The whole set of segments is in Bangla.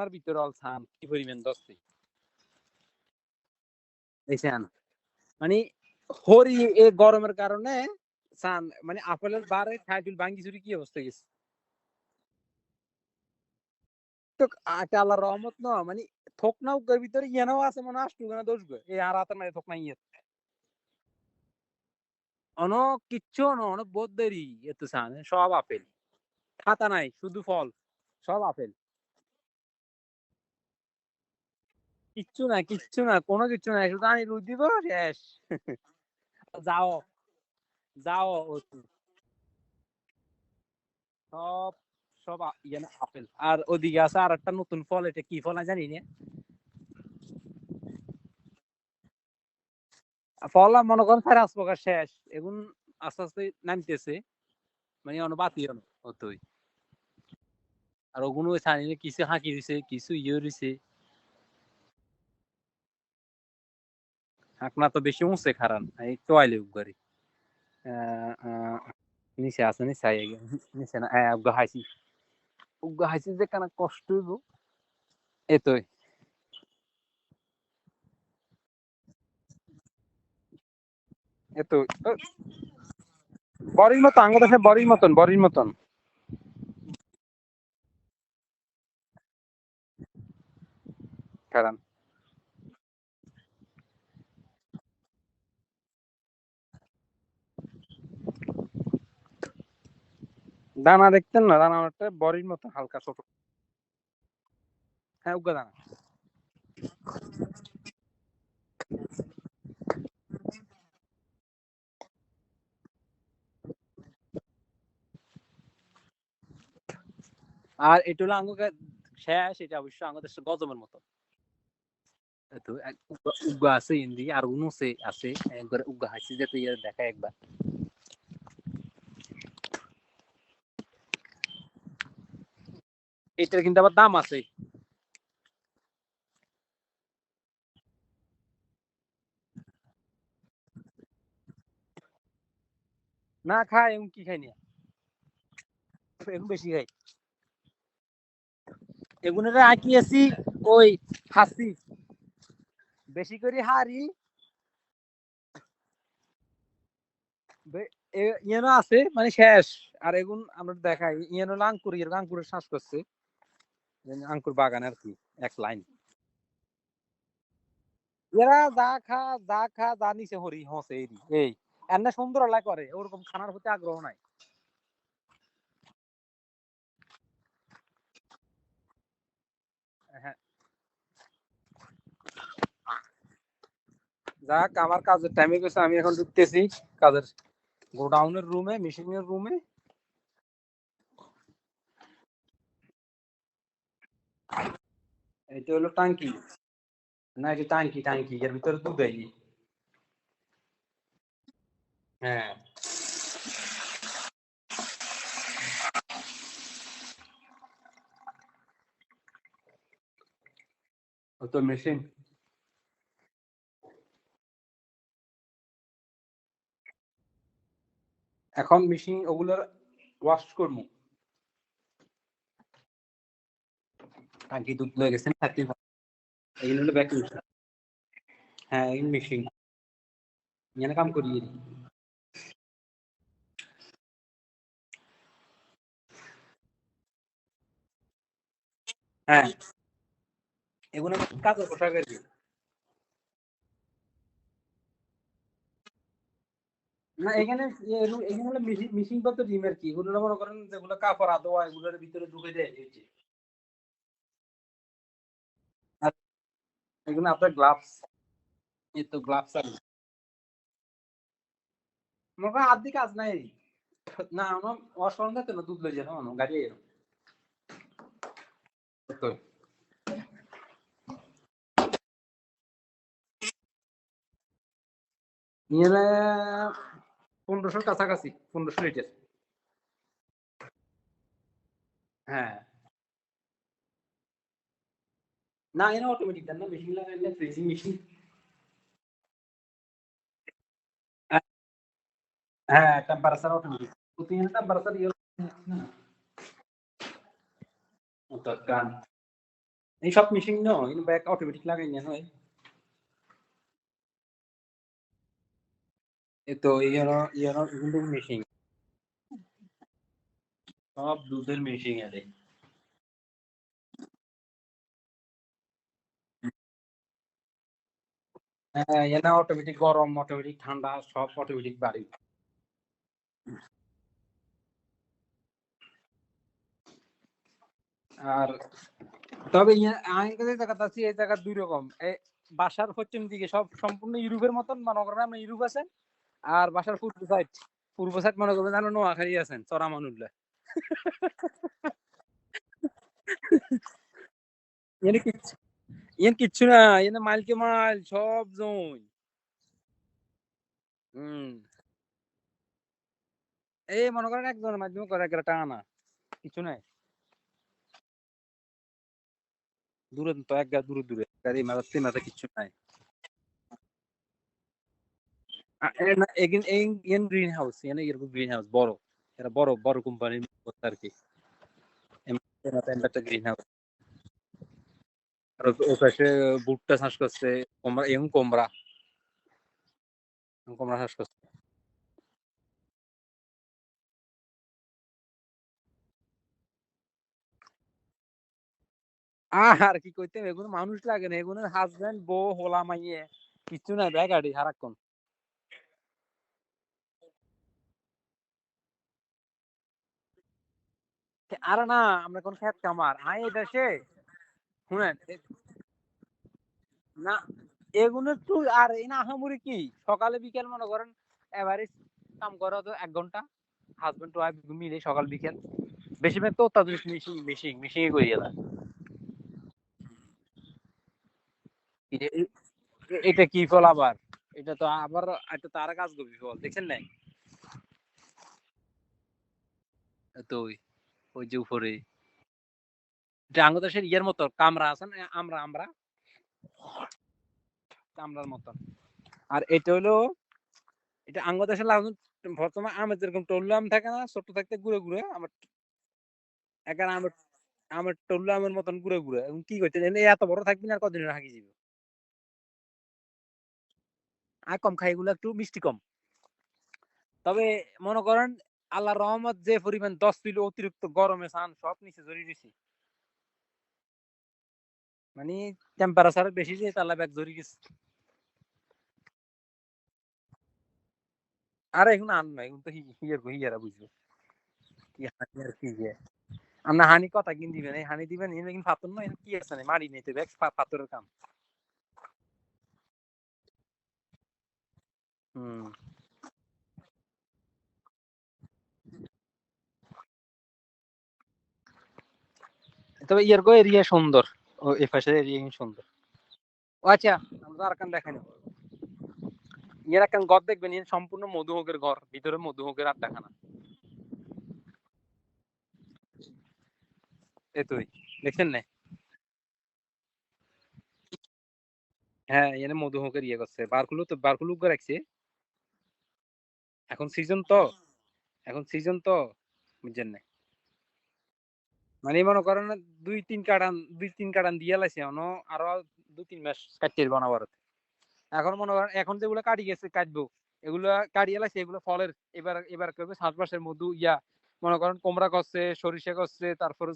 আপনার ভিতরে অল কি পরিমাণ দস্তি দেখছেন মানে হরি এ গরমের কারণে ছান মানে আপেলের বারে খাইটুল ভাঙ্গি চুরি কি অবস্থা গেছে? তো রহমত ন মানে থোক না উগের ভিতরে ইয়েনাও আছে, মনে আসটু না দোষ এই আর হাতের থোক না ইয়ে কিচ্ছু ন অনেক বহুত দেরি এত ছান সব আপেল। খাতা নাই, শুধু ফল, সব আপেল। কিচ্ছু না কিচ্ছু না, কোনো কিচ্ছু নাই শুধু আমি রুদ দিব, শেষ। যাও যাও সব সব ইয়ে না, আপেল। আর ওদিকে আছে আর একটা নতুন ফল, এটা কি ফল জানি না। ফল মনে করেন সারাস প্রকার শেষ। এখন আস্তে আস্তে নামতেছে। মানে অনুবাতি অতই। আর ওগুলো জানি না, কিছু হাঁকি দিছে, কিছু ইয়ে দিছে। হাঁকনা তো বেশি উঁচে খারান এই তো আইলে উগারি নিচে আছে নিচে আই নিচে না উগা হাইছি উগা হাইছি যে কেন কষ্ট হইব এতই এতই বড়ির মতো আঙ্গ দেশে বড়ির মতন বড়ির মতন কারণ দানা দেখতেন না? দানা একটা বড়ির মতো, হালকা, ছোট। হ্যাঁ উগা দানা। আর এটা হলো আঙ্গুকে শেষ এটা অবশ্য আমাদের গজমের মতো। তো উগা- আছে ইন্দি আর উনুসে আছে, একবার উগা হাসি যেতে দেখা একবার। এটার কিন্তু আবার দাম আছে। না খাই এমন কি খাই না এখন বেশি খাই এগুনের আঁকি আছি? ওই হাসি বেশি করে হারি ইয়েনো আছে মানে শেষ। আর এগুন আমরা দেখাই। ইয়েনো আঙ্কুর আঙ্কুরের শ্বাস করছে। আঙ্কুর বাগান আর কি, এক লাইন। এরা যা খা যা খা, যা নিছে হরি, হসে এরি। এই এমনি সুন্দর লাই করে, ওরকম খানার প্রতি আগ্রহ নাই। হ্যাঁ। যাক, আমার কাজের টাইমে গেছে, আমি এখন ঢুকতেছি। কাজের গোডাউনের রুমে মেশিনের রুমে এটা হলো টাঙ্কি। না এটা টাঙ্কি টাঙ্কি এর ভিতরে দুধ হ্যাঁ। ও তো মেশিন। এখন মেশিন ওগুলোর ওয়াশ করব। টাঙ্কি দুধ লয়ে গেছেন থাকতে এইগুলো হলো ব্যাক হ্যাঁ এই মেশিন এখানে কাম করি হ্যাঁ। এগুলো কাজের পোশাক আর কি না, এখানে এখানে হলো মিশিং পত্র ডিম আর কি? এগুলো মনে করেন যেগুলো কাপড় আদোয়া এগুলোর ভিতরে ঢুকে দেয় এগুলো আপনার গ্লাভস এই তো গ্লাভস আর মনে করেন আর্ধেক কাজ নাই। না আমার থাকতো না দুধ লই গাড়ি নিয়ে পনেরোশোর কাছাকাছি পনেরোশো লিটার। হ্যাঁ। না, এরা অটোমেটিক দেন না মেশিন লাগাইলে ফ্রিজিং মেশিন হ্যাঁ টেম্পারেচার অটোমেটিক প্রতিদিন টেম্পারেচার ইয়ে গান। এই সব মেশিন ন কিন্তু ব্যাক অটোমেটিক লাগাই না হয় এই তো ইয়ার ইয়ার মেশিন সব দুধের মেশিন আছে হ্যাঁ এনা অটোমেটিক গরম অটোমেটিক ঠান্ডা, সব অটোমেটিক বাড়ি। আর তবে আমি জায়গাটা আছি, এই জায়গা দুই রকম। বাসার পশ্চিম দিকে, সব সম্পূর্ণ ইউরোপের মতন, মনে করেন আমরা ইউরোপ আছেন, আর বাসার পূর্ব সাইড পূর্ব সাইড মনে করবেন জানো নোয়াখালী আছেন, চরা মানুষলা এনে কিচ্ছু এন কিচ্ছু না এনে মাইলকে মাইল সব জোন হুম এই মনে করেন একজনের মাধ্যমে করে একটা টানা। কিছু নাই। দূরে তো এক গা দূরে দূরে। গাড়ি মাথা তিন মাথা কিচ্ছু নাই। এন গ্রিন হাউস এরকম গ্রিন হাউস বড়। এটা বড় বড় কোম্পানির আর কি। গ্রিন আর ও পাশে ভুট্টা চাষ করছে, কোমরা এবং কোমরা। কোমরা চাষ করছে। আর কি কইতে এগুলো মানুষ লাগে না এগুলো হাজবেন্ড বউ, হোলা, মাইয়ে কিছু নাই, ব্যাগ গাড়ি সারাক্ষণ। আরে না, আমরা কোন খেত কামার। এই দেশে। শুনেন না, এগুলো একটু আর এই না আহামরি কি? সকালে, বিকেল মনে করেন এভারেজ কাম করা তো এক ঘণ্টা। হাজবেন্ড ওয়াইফ মিলে সকাল, বিকেল। বেশিরভাগ তো অত্যাধুনিক এটা কি ফল আবার? এটা তো আবার তো আর কাজ করবি ফল, দেখছেন নাই? তো ওই যে উপরে। এটা ইয়ের মতো, কামরা আছে না, আমরা আমরা? কামরার মতন। আর এটা হলো এটা আঙ্গদেশে লাগানো বর্তমানে আমের যেরকম টল্লু আম থাকে না ছোট থাকতে ঘুরে ঘুরে আমার এখানে আমের আমের টল্লু আমের মতন ঘুরে ঘুরে এবং কি করছে এত বড় থাকবি না কদিন হাঁকি যাবে আর কম, খাই এগুলো একটু মিষ্টি কম। তবে মনে করেন আল্লাহ রহমত যে পরিমাণ দশ কিলো অতিরিক্ত গরমে সান সব নিচে জড়িয়ে দিছি। মানে টেম্পারেচার বেশি যে তালা ব্যাগ জড়িয়ে গেছে। আর এখন আন না এখন তো হিয়ার হিয়ারা বুঝবে। কি হানি আর কি যে। আমরা হানি কথা কিন দিবেন, এই হানি দিবেন এনে কিন্তু পাথর নয় কি আছে না মারি নেই তো ব্যাগ পাথরের কাম। হুম। তবে ইয়ার গো এরিয়া সুন্দর। ও এই এরিয়া সুন্দর। ও আচ্ছা আমরা আর কান দেখাই না ইয়ার একখান ঘর দেখবেন ইয়ে সম্পূর্ণ মধুহকের ঘর, ভিতরে মধুহকের আড্ডাখানা এ তুই দেখছেন না? হ্যাঁ এনে মধুহকের ইয়ে করছে, বারকুলু তো, বারকুলু রাখছে। এখন সিজন তো, এখন সিজন তো, বুঝছেন না? মানে মনে করেন দুই, তিন কাটান দুই, তিন কাটান দিয়ে লাইছে অন আরও দুই, তিন মাস কাটতে বানাবার এখন মনে করেন, এখন যেগুলো কাটি গেছে, কাটবো, এগুলো কাটিয়ে লাইছে, এগুলো ফলের, এবার এবার করবে সাত মাসের মধু, ইয়া, মনে করেন কোমরা করছে সরিষা করছে তারপরে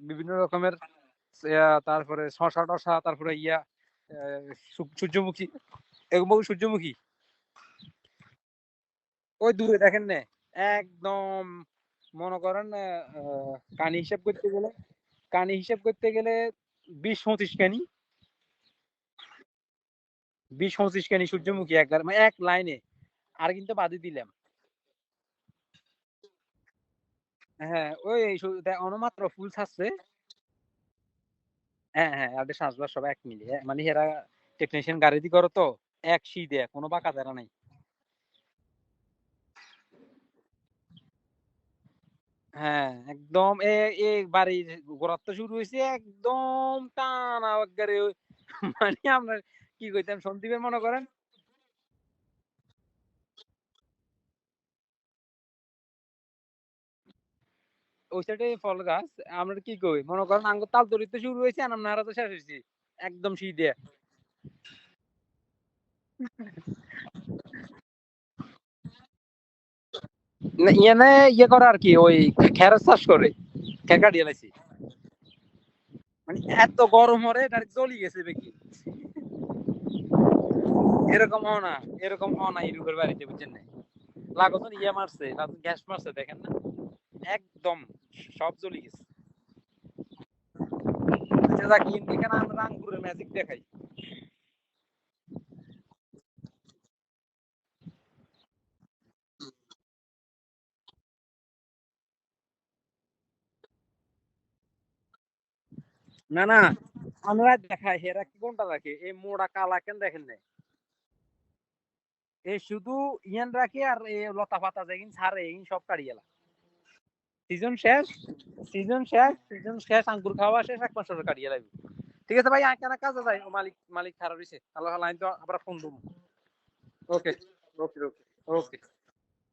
বিভিন্ন রকমের তারপরে শশা টশা তারপরে ইয়া সূর্যমুখী এগুলো সূর্যমুখী। ওই দূরে দেখেন না, একদম মনে করেন কানি হিসাব করতে গেলে, কানি হিসাব করতে গেলে বিশ পঁচিশ কানি। বিশ পঁচিশ কানি সূর্যমুখী একবার মানে এক লাইনে। আর কিন্তু বাদে দিলাম। হ্যাঁ ওই দে- অনমাত্র ফুল ছাড়ছে। হ্যাঁ হ্যাঁ আর শ্বাসবার সব এক মিলে। মানে এরা টেকনিশিয়ান গাড়ি দিয়ে করো তো, এক শি দেয়, কোনো বাঁকা দেরা নাই। হ্যাঁ একদম এ এ বাড়ির গোড়ার তো শুরু হয়েছে একদম টানা একবারে মানে আমরা কি কইতাম সন্দীপের মনে করেন? ওই সাইডে ফল গাছ আমরা কি কই? মনে করেন আঙ্গুর তাল তরিতে শুরু হয়েছে আর আমরা তো শেষ হয়েছি একদম শীতে না, ইয়ানে ইয়ে করে আর কি, ওই খেরের চাষ করে খের কাটিয়ে লাইছি। মানে এত গরম হরে ডাইরেক্ট জ্বলি গেছে বেকি এরকম হয় না, এরকম হয় না ইরুকের বাড়িতে, বুঝছেন না লাগতন ইয়ে মারছে গ্যাস মারছে, দেখেন না? একদম, সব জ্বলি গেছে। আচ্ছা যাক এখানে আমরা আঙ্গুরের ম্যাজিক দেখাই। না না। আমরা দেখাই হেরা কি কোনটা রাখে? এই মোড়া কালা কেন দেখেন না এই শুধু ইয়ান রাখে আর এই লতা পাতা যেগিন ছাড়ে এই সব কাড়ি গেলা। সিজন শেষ সিজন শেষ সিজন শেষ আঙ্গুর খাওয়া শেষ এক মাসের কাটিয়ে লাগবে ঠিক আছে ভাই কেন কাজে যাই। মালিক মালিক খারাপ হয়েছে আল্লাহ লাইন তো আবার ফোন দেবো ওকে ওকে ওকে ওকে